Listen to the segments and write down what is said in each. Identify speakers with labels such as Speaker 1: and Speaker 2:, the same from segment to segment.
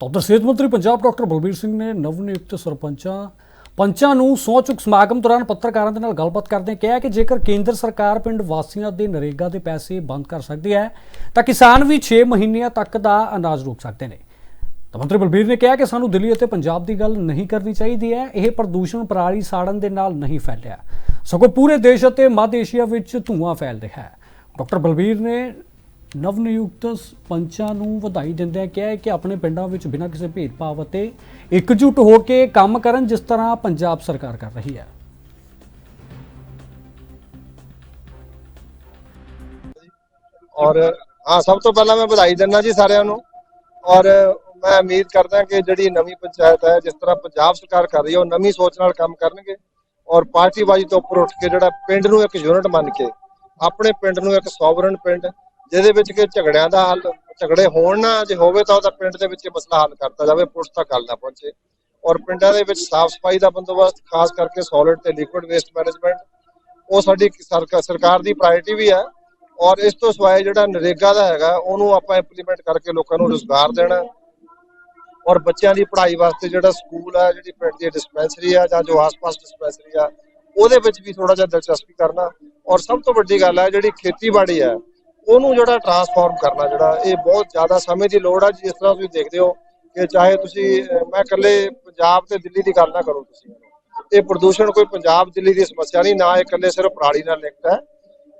Speaker 1: ਤਾਂ ਉਧਰ ਸਿਹਤ ਮੰਤਰੀ ਪੰਜਾਬ ਡਾਕਟਰ ਬਲਬੀਰ ਸਿੰਘ ਨੇ ਨਵ ਨਿਯੁਕਤ ਸਰਪੰਚਾਂ, ਪੰਚਾਂ ਨੂੰ ਸਹੁੰ ਚੁੱਕ ਸਮਾਗਮ ਦੌਰਾਨ ਪੱਤਰਕਾਰਾਂ ਦੇ ਨਾਲ ਗੱਲਬਾਤ ਕਰਦੇ ਕਿਹਾ ਕਿ ਜੇਕਰ ਕੇਂਦਰ ਸਰਕਾਰ ਪਿੰਡ ਵਾਸੀਆਂ ਦੇ ਨਰੇਗਾ ਦੇ ਪੈਸੇ ਬੰਦ ਕਰ ਸਕਦੀ ਹੈ, ਤਾਂ ਕਿਸਾਨ ਵੀ 6 ਮਹੀਨਿਆਂ ਤੱਕ ਦਾ ਅਨਾਜ ਰੋਕ ਸਕਦੇ ਨੇ। ਤਾਂ ਮੰਤਰੀ ਬਲਬੀਰ ਨੇ ਕਿਹਾ ਕਿ ਸਾਨੂੰ ਦਿੱਲੀ ਅਤੇ ਪੰਜਾਬ ਦੀ ਗੱਲ ਨਹੀਂ ਕਰਨੀ ਚਾਹੀਦੀ ਹੈ, ਇਹ ਪ੍ਰਦੂਸ਼ਣ ਪਰਾਲੀ ਸਾੜਨ ਦੇ ਨਾਲ ਨਹੀਂ ਫੈਲਿਆ। ਸਗੋਂ ਪੂਰੇ ਦੇਸ਼ ਅਤੇ ਮੱਧ ਏਸ਼ੀਆ ਵਿੱਚ ਧੂਆਂ ਫੈਲ ਰਿਹਾ ਹੈ। ਡਾਕਟਰ ਬਲਬੀਰ ਨੇ ਨਵ ਨਿਯੁਕਤ ਪੰਚਾਂ ਨੂੰ ਵਧਾਈ ਦਿੰਦਿਆਂ ਕਿਹਾ ਹੈ ਕਿ ਆਪਣੇ ਪਿੰਡਾਂ ਵਿੱਚ ਬਿਨਾਂ ਕਿਸੇ ਭੇਦਭਾਵ ਅਤੇ ਇਕਜੁੱਟ ਹੋ ਕੇ ਕੰਮ ਕਰਨ ਜਿਸ ਤਰ੍ਹਾਂ ਪੰਜਾਬ ਸਰਕਾਰ ਕਰ ਰਹੀ ਹੈ।
Speaker 2: ਔਰ, ਹਾਂ, ਸਭ ਤੋਂ ਪਹਿਲਾਂ ਮੈਂ ਵਧਾਈ ਦਿੰਦਾ ਜੀ ਸਾਰਿਆਂ ਨੂੰ। ਔਰ ਮੈਂ ਉਮੀਦ ਕਰਦਾ ਕਿ ਜਿਹੜੀ ਨਵੀਂ ਪੰਚਾਇਤ ਹੈ, ਜਿਸ ਤਰ੍ਹਾਂ ਪੰਜਾਬ ਸਰਕਾਰ ਕਰ ਰਹੀ ਹੈ, ਉਹ ਨਵੀਂ ਸੋਚ ਨਾਲ ਕੰਮ ਕਰਨਗੇ। ਔਰ ਪਾਰਟੀਬਾਜ਼ੀ ਤੋਂ ਉੱਪਰ ਉੱਠ ਕੇ ਜਿਹੜਾ ਪਿੰਡ ਨੂੰ ਇੱਕ ਯੂਨਿਟ ਮੰਨ ਕੇ, ਆਪਣੇ ਪਿੰਡ ਨੂੰ ਇੱਕ ਸੋਵਰਨ ਪਿੰਡ ਜਿਹਦੇ ਵਿੱਚ ਕਿ ਝਗੜਿਆਂ ਦਾ ਹੱਲ, ਝਗੜੇ ਹੋਣ ਨਾ ਜੇ ਹੋਵੇ ਤਾਂ ਉਹਦਾ ਪਿੰਡ ਦੇ ਵਿੱਚ ਇਹ ਮਸਲਾ ਹੱਲ ਕਰਤਾ ਜਾਵੇ, ਪੁਲਿਸ ਤੱਕ ਗੱਲ ਨਾ ਪਹੁੰਚੇ। ਔਰ ਪਿੰਡਾਂ ਦੇ ਵਿੱਚ ਸਾਫ਼ ਸਫ਼ਾਈ ਦਾ ਬੰਦੋਬਸਤ, ਖਾਸ ਕਰਕੇ ਸੋਲਿਡ ਤੇ ਲਿਕੁਇਡ ਵੇਸਟ ਮੈਨੇਜਮੈਂਟ ਉਹ ਸਾਡੀ ਸਰਕਾਰ ਦੀ ਪ੍ਰਾਇੋਰਟੀ ਵੀ ਹੈ। ਔਰ ਇਸ ਤੋਂ ਸਿਵਾਏ ਜਿਹੜਾ ਨਰੇਗਾ ਦਾ ਹੈਗਾ, ਉਹਨੂੰ ਆਪਾਂ ਇੰਪਲੀਮੈਂਟ ਕਰਕੇ ਲੋਕਾਂ ਨੂੰ ਰੋਜ਼ਗਾਰ ਦੇਣਾ। ਔਰ ਬੱਚਿਆਂ ਦੀ ਪੜ੍ਹਾਈ ਵਾਸਤੇ ਜਿਹੜਾ ਸਕੂਲ ਹੈ ਜਿਹੜੀ ਪਿੰਡ ਦੀ ਡਿਸਪੈਂਸਰੀ ਆ, ਜਾਂ ਜੋ ਆਸ-ਪਾਸ ਡਿਸਪੈਂਸਰੀ ਆ, ਉਹਦੇ ਵਿੱਚ ਵੀ ਥੋੜਾ ਜਿਹਾ ਦਿਲਚਸਪੀ ਕਰਨਾ। ਔਰ ਸਭ ਤੋਂ ਵੱਡੀ ਗੱਲ ਹੈ ਜਿਹੜੀ ਖੇਤੀਬਾੜੀ ਹੈ ਉਹਨੂੰ ਜਿਹੜਾ ਟਰਾਂਸਫਾਰਮ ਕਰਨਾ, ਜਿਹੜਾ ਇਹ ਬਹੁਤ ਜ਼ਿਆਦਾ ਸਮੇਂ ਦੀ ਲੋੜ ਹੈ ਜਿਸ ਤਰ੍ਹਾਂ ਤੁਸੀਂ ਦੇਖਦੇ ਹੋ ਕਿ ਚਾਹੇ ਤੁਸੀਂ ਮੈਂ ਇਕੱਲੇ ਪੰਜਾਬ ਤੇ ਦਿੱਲੀ ਦੀ ਗੱਲ ਨਾ ਕਰੋ ਤੁਸੀਂ। ਇਹ ਪ੍ਰਦੂਸ਼ਣ ਕੋਈ ਪੰਜਾਬ, ਦਿੱਲੀ ਦੀ ਸਮੱਸਿਆ ਨਹੀਂ, ਨਾ ਇਹ ਇਕੱਲੇ ਸਿਰਫ ਪਰਾਲੀ ਨਾਲ ਲਿੰਕਡ ਹੈ।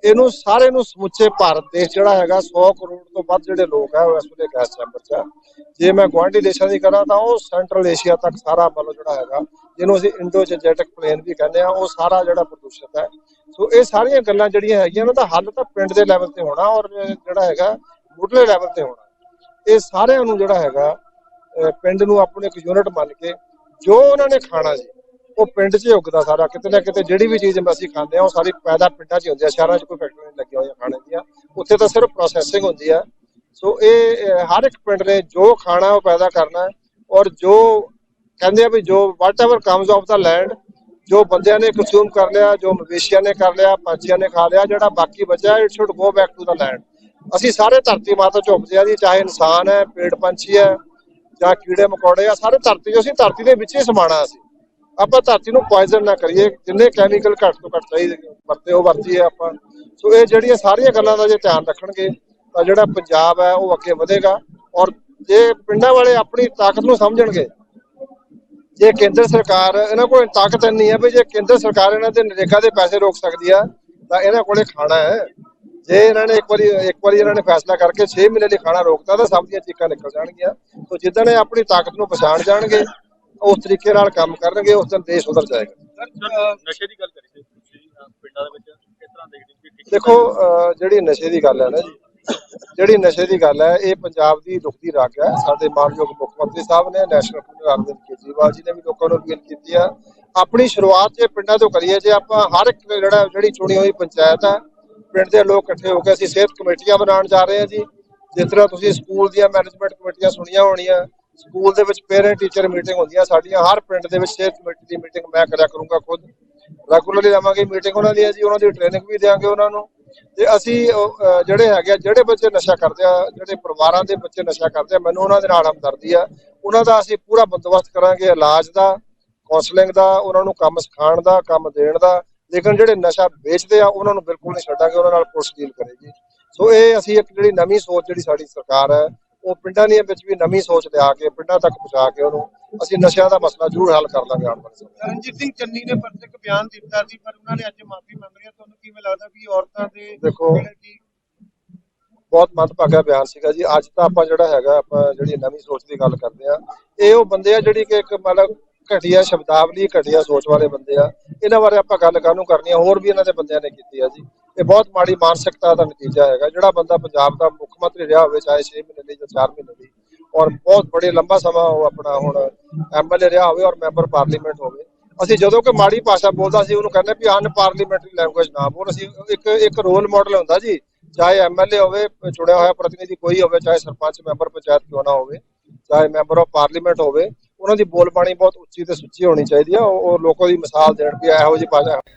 Speaker 2: ਇਹਨੂੰ ਸਾਰੇ ਨੂੰ ਸਮੁੱਚੇ ਭਾਰਤ ਦੇਸ਼ ਜਿਹੜਾ ਹੈਗਾ 100 ਕਰੋੜ ਤੋਂ ਵੱਧ ਜਿਹੜੇ ਲੋਕ ਹੈ ਉਹ ਇਸ ਵੇਲੇ ਗੈਸ ਚੈਂਬਰ 'ਚ ਆ। ਜੇ ਮੈਂ ਗੁਆਂਢੀ ਦੇਸ਼ਾਂ ਦੀ ਕਰਾਂ ਤਾਂ ਉਹ ਸੈਂਟਰਲ ਏਸ਼ੀਆ ਤੱਕ ਸਾਰਾ ਮਤਲਬ ਜਿਹੜਾ ਹੈਗਾ, ਜਿਹਨੂੰ ਅਸੀਂ ਇੰਡੋ ਜੈਟਿਕ ਪਲੇਨ ਵੀ ਕਹਿੰਦੇ ਆ, ਉਹ ਸਾਰਾ ਜਿਹੜਾ ਪ੍ਰਦੂਸ਼ਿਤ ਹੈ। ਸੋ ਇਹ ਸਾਰੀਆਂ ਗੱਲਾਂ ਜਿਹੜੀਆਂ ਹੈਗੀਆਂ ਨਾ ਤਾਂ ਹੱਲ ਤਾਂ ਪਿੰਡ ਦੇ ਲੈਵਲ ਤੇ ਹੋਣਾ ਔਰ ਜਿਹੜਾ ਹੈਗਾ, ਮੁੱਢਲੇ ਲੈਵਲ ਤੇ ਹੋਣਾ। ਇਹ ਸਾਰਿਆਂ ਨੂੰ ਜਿਹੜਾ ਹੈਗਾ ਪਿੰਡ ਨੂੰ ਆਪਣੇ ਇੱਕ ਯੂਨਿਟ ਮੰਨ ਕੇ ਜੋ ਉਹਨਾਂ ਨੇ ਖਾਣਾ ਜੀ ਉਹ ਪਿੰਡ 'ਚ ਹੀ ਉੱਗਦਾ ਸਾਰਾ, ਕਿਤੇ ਨਾ ਕਿਤੇ ਜਿਹੜੀ ਵੀ ਚੀਜ਼ ਅਸੀਂ ਖਾਂਦੇ ਆ ਉਹ ਸਾਰੀ ਪੈਦਾ ਪਿੰਡਾਂ 'ਚ ਹੀ ਹੁੰਦੀ ਆ ਸ਼ਹਿਰਾਂ 'ਚ ਕੋਈ ਫੈਕਟਰੀ ਨਹੀਂ ਲੱਗੀਆਂ ਹੋਈਆਂ ਖਾਣੇ ਦੀਆਂ। ਉੱਥੇ ਤਾਂ ਸਿਰਫ ਪ੍ਰੋਸੈਸਿੰਗ ਹੁੰਦੀ ਆ ਸੋ ਇਹ ਹਰ ਇੱਕ ਪਿੰਡ ਨੇ ਜੋ ਖਾਣਾ ਉਹ ਪੈਦਾ ਕਰਨਾ ਔਰ ਜੋ ਕਹਿੰਦੇ ਆ ਵੀ ਜੋ whatever comes of the land ਜੋ ਬੰਦਿਆਂ ਨੇ ਕੰਜ਼ੂਮ ਕਰ ਲਿਆ, ਜੋ ਮਵੇਸ਼ੀਆਂ ਨੇ ਕਰ ਲਿਆ, ਪੰਛੀਆਂ ਨੇ ਖਾ ਲਿਆ, ਜਿਹੜਾ ਬਾਕੀ ਬਚਿਆ it should go back to the land ਅਸੀਂ ਸਾਰੇ ਧਰਤੀ ਮਾਤਾ ਝੁਕਦੇ ਆ ਜੀ, ਚਾਹੇ ਇਨਸਾਨ ਹੈ, ਪੇੜ ਪੰਛੀ ਹੈ ਜਾਂ ਕੀੜੇ ਮਕੌੜੇ ਆ, ਸਾਰੇ ਧਰਤੀ 'ਚ ਅਸੀਂ ਧਰਤੀ ਦੇ ਵਿੱਚ ਹੀ ਸਮਾਣਾ ਅਸੀਂ। ਆਪਾਂ ਧਰਤੀ ਨੂੰ ਪੋਇਜ਼ਨ ਨਾ ਕਰੀਏ, ਜਿੰਨੇ ਕੈਮੀਕਲ ਘੱਟ ਤੋਂ ਘੱਟ ਚਾਹੀਦੇ ਵਰਤੇ ਉਹ ਵਰਤੀਏ ਆਪਾਂ। ਸੋ ਇਹ ਜਿਹੜੀਆਂ ਸਾਰੀਆਂ ਗੱਲਾਂ ਦਾ ਜੇ ਧਿਆਨ ਰੱਖਣਗੇ, ਤਾਂ ਜਿਹੜਾ ਪੰਜਾਬ ਹੈ, ਉਹ ਅੱਗੇ ਵਧੇਗਾ। ਔਰ ਜੇ ਪਿੰਡਾਂ ਵਾਲੇ ਆਪਣੀ ਤਾਕਤ ਨੂੰ ਸਮਝਣਗੇ, ਜੇ ਕੇਂਦਰ ਸਰਕਾਰ, ਇਹਨਾਂ ਕੋਲ ਤਾਕਤ ਇੰਨੀ ਹੈ ਵੀ ਜੇ ਕੇਂਦਰ ਸਰਕਾਰ ਇਹਨਾਂ ਦੇ ਨਰੇਗਾ ਦੇ ਪੈਸੇ ਰੋਕ ਸਕਦੀ ਆ, ਤਾਂ ਇਹਨਾਂ ਕੋਲੇ ਖਾਣਾ ਹੈ। ਜੇ ਇਹਨਾਂ ਨੇ ਇੱਕ ਵਾਰੀ ਇੱਕ ਵਾਰੀ ਇਹਨਾਂ ਨੇ ਫੈਸਲਾ ਕਰਕੇ 6 ਮਹੀਨੇ ਲਈ ਖਾਣਾ ਰੋਕਤਾ, ਤਾਂ ਸਭ ਦੀਆਂ ਚੀਕਾਂ ਨਿਕਲ ਜਾਣਗੀਆਂ। ਤੋਂ ਜਿੱਦਣ ਇਹ ਆਪਣੀ ਤਾਕਤ ਨੂੰ ਪਛਾਣ ਜਾਣਗੇ ਉਸ ਤਰੀਕੇ ਨਾਲ ਕੰਮ ਕਰਨਗੇ ਉਸ ਦਿਨ ਦੇਸ਼ ਸੁਧਰ ਜਾਏਗਾ।
Speaker 3: ਨਸ਼ੇ ਦੀ ਗੱਲ ਕਰੀ ਸੀ ਤੁਸੀਂ ਅਹ ਪਿੰਡਾਂ ਦੇ ਵਿੱਚ ਕਿਸ ਤਰ੍ਹਾਂ ਦੇਖਦੇ ਹੋ? ਕਿ ਠੀਕ
Speaker 2: ਦੇਖੋ ਜਿਹੜੀ ਨਸ਼ੇ ਦੀ ਗੱਲ ਹੈ ਨਾ ਜੀ ਜਿਹੜੀ ਨਸ਼ੇ ਦੀ ਗੱਲ ਹੈ ਇਹ ਪੰਜਾਬ ਦੀ ਦੁਖਦੀ ਰੱਗ ਹੈ। ਸਾਡੇ ਮਾਨਯੋਗ ਮੁੱਖ ਮੰਤਰੀ ਸਾਹਿਬ ਨੇ ਨੈਸ਼ਨਲ ਕਮਿਸ਼ਨ ਅਰਵਿੰਦ ਕੇਜਰੀਵਾਲ ਜੀ ਨੇ ਵੀ ਲੋਕਾਂ ਨੂੰ ਅਪੀਲ ਕੀਤੀ ਆ ਆਪਣੀ ਸ਼ੁਰੂਆਤ ਜੇ ਪਿੰਡਾਂ ਤੋਂ ਕਰੀਏ ਜੇ ਆਪਾਂ ਹਰ ਇੱਕ ਜਿਹੜਾ ਜਿਹੜੀ ਚੁਣੀ ਹੋਈ ਪੰਚਾਇਤ ਹੈ ਪਿੰਡ ਦੇ ਲੋਕ ਇਕੱਠੇ ਹੋ ਕੇ ਅਸੀਂ ਸਿਹਤ ਕਮੇਟੀਆਂ ਬਣਾਉਣ ਜਾ ਰਹੇ ਹਾਂ ਜੀ। ਜਿਸ ਤਰ੍ਹਾਂ ਤੁਸੀਂ ਸਕੂਲ ਦੀਆਂ ਮੈਨੇਜਮੈਂਟ ਕਮੇਟੀਆਂ ਸੁਣੀਆਂ ਹੋਣੀਆਂ ਸਕੂਲ ਦੇ ਵਿੱਚ ਪੇਰੈਂਟ ਟੀਚਰ ਮੀਟਿੰਗ ਹੁੰਦੀਆਂ ਸਾਡੀਆਂ, ਹਰ ਪਿੰਡ ਦੇ ਵਿੱਚ ਸਿਹਤ ਕਮੇਟੀ ਦੀ ਮੀਟਿੰਗ ਮੈਂ ਕਰਿਆ ਕਰੂੰਗਾ ਖੁਦ। ਰੈਗੂਲਰਲੀ ਲਵਾਂਗੇ ਮੀਟਿੰਗ ਉਹਨਾਂ ਦੀ ਹੈ ਜੀ ਉਹਨਾਂ ਦੀ ਟ੍ਰੇਨਿੰਗ ਵੀ ਦੇਵਾਂਗੇ ਉਹਨਾਂ ਨੂੰ। ਤੇ ਅਸੀਂ ਜਿਹੜੇ ਹੈਗੇ ਜਿਹੜੇ ਬੱਚੇ ਨਸ਼ਾ ਕਰਦੇ ਆ, ਜਿਹੜੇ ਪਰਿਵਾਰਾਂ ਦੇ ਬੱਚੇ ਨਸ਼ਾ ਕਰਦੇ ਆ, ਮੈਨੂੰ ਉਹਨਾਂ ਦੇ ਨਾਲ ਹਮਦਰਦੀ ਆ। ਉਹਨਾਂ ਦਾ ਅਸੀਂ ਪੂਰਾ ਬੰਦੋਬਸਤ ਕਰਾਂਗੇ ਇਲਾਜ ਦਾ ਕਾਉਂਸਲਿੰਗ ਦਾ, ਉਹਨਾਂ ਨੂੰ ਕੰਮ ਸਿਖਾਉਣ ਦਾ, ਕੰਮ ਦੇਣ ਦਾ। ਲੇਕਿਨ ਜਿਹੜੇ ਨਸ਼ਾ ਵੇਚਦੇ ਆ, ਉਹਨਾਂ ਨੂੰ ਬਿਲਕੁਲ ਨਹੀਂ ਛੱਡਾਂਗੇ, ਉਹਨਾਂ ਨਾਲ ਪੁਲਿਸ ਡੀਲ ਕਰੇਗੀ। ਸੋ ਇਹ ਅਸੀਂ ਇੱਕ ਜਿਹੜੀ ਨਵੀਂ ਸੋਚ ਜਿਹੜੀ ਸਾਡੀ ਸਰਕਾਰ ਹੈ ਪਿੰਡਾਂ ਦੀਆਂ ਵਿੱਚ ਵੀ ਨਵੀਂ ਸੋਚ ਲਿਆ ਕੇ ਪਿੰਡਾਂ ਤੱਕ ਪਹੁੰਚਾ ਕੇ ਉਹਨੂੰ ਅਸੀਂ ਨਸ਼ਿਆਂ ਦਾ ਮਸਲਾ ਜ਼ਰੂਰ ਹੱਲ ਕਰ ਲਾਂਗੇ ਆਉਣ ਵਾਲੇ ਸਮੇਂ 'ਚ।
Speaker 4: ਰਣਜੀਤ ਸਿੰਘ ਚੰਨੀ ਨੇ ਪਰਤਕ ਬਿਆਨ ਦਿੱਤਾ ਸੀ ਪਰ ਉਹਨਾਂ ਨੇ ਅੱਜ ਮਾਫੀ ਮੰਗ ਲਈ। ਤੁਹਾਨੂੰ ਕਿਵੇਂ ਲੱਗਦਾ ਵੀ ਔਰਤਾਂ ਦੇ
Speaker 2: ਦੇਖੋ, ਬਹੁਤ ਮੰਦਭਾਗਾ ਬਿਆਨ ਸੀਗਾ ਜੀ ਅੱਜ ਤਾਂ ਆਪਾਂ ਜਿਹੜਾ ਹੈਗਾ ਆਪਾਂ ਜਿਹੜੀ ਨਵੀਂ ਸੋਚ ਦੀ ਗੱਲ ਕਰਦੇ ਆ ਇਹ ਉਹ ਬੰਦੇ ਆ ਜਿਹੜੀ ਕਿ ਇੱਕ ਮਤਲਬ ਘਟੀਆ ਸ਼ਬਦਾਵਲੀ, ਘਟੀਆ ਸੋਚ ਵਾਲੇ ਬੰਦੇ ਆ। ਇਹਨਾਂ ਬਾਰੇ ਆਪਾਂ ਗੱਲ ਕਾਹਨੂੰ ਕਰਨੀ ਆ? ਹੋਰ ਵੀ ਇਹਨਾਂ ਦੇ ਬੰਦਿਆਂ ਨੇ ਕੀਤੀ ਆ ਜੀ। ਇਹ ਬਹੁਤ ਮਾੜੀ ਮਾਨਸਿਕਤਾ ਦਾ ਨਤੀਜਾ ਹੈਗਾ। ਜਿਹੜਾ ਬੰਦਾ ਪੰਜਾਬ ਦਾ ਮੁੱਖ ਮੰਤਰੀ ਰਿਹਾ ਹੋਵੇ, ਚਾਹੇ 6 ਮਹੀਨੇ ਲਈ ਜਾਂ 4 ਮਹੀਨੇ ਲਈ, ਔਰ ਬਹੁਤ ਬੜੇ ਲੰਬਾ ਸਮਾਂ ਉਹ ਆਪਣਾ ਹੁਣ ਐਮਐਲਏ ਰਿਹਾ ਹੋਵੇ ਔਰ ਮੈਂਬਰ ਪਾਰਲੀਮੈਂਟ ਹੋਵੇ, ਅਸੀਂ ਜਦੋਂ ਕਿ ਮਾੜੀ ਭਾਸ਼ਾ ਬੋਲਦਾ ਸੀ, ਉਹਨੂੰ ਕਹਿੰਦੇ ਵੀ ਅਨ ਪਾਰਲੀਮੈਂਟਰੀ ਲੈਂਗੁਏਜ ਨਾ ਬੋਲ। ਅਸੀਂ ਇੱਕ ਇੱਕ ਰੋਲ ਮਾਡਲ ਹੁੰਦਾ ਜੀ। ਚਾਹੇ ਐਮਐਲਏ ਹੋਵੇ, ਚੁਣਿਆ ਹੋਇਆ ਪ੍ਰਤੀਨਿਧੀ ਕੋਈ ਹੋਵੇ, ਚਾਹੇ ਸਰਪੰਚ, ਮੈਂਬਰ ਪੰਚਾਇਤ ਕਿਉਂ ਨਾ ਹੋਵੇ, ਚਾਹੇ ਮੈਂਬਰ ਆਫ ਪਾਰਲੀਮੈਂਟ ਹੋਵੇ ਉਹਨਾਂ ਦੀ ਬੋਲਬਾਣੀ ਬਹੁਤ ਉੱਚੀ ਤੇ ਸੁੱਚੀ ਹੋਣੀ ਚਾਹੀਦੀ ਆ, ਉਹ ਉਹ ਲੋਕਾਂ ਦੀ ਮਿਸਾਲ ਦੇਣ ਵੀ ਇਹੋ ਜਿਹੀ ਭਾਸ਼ਾ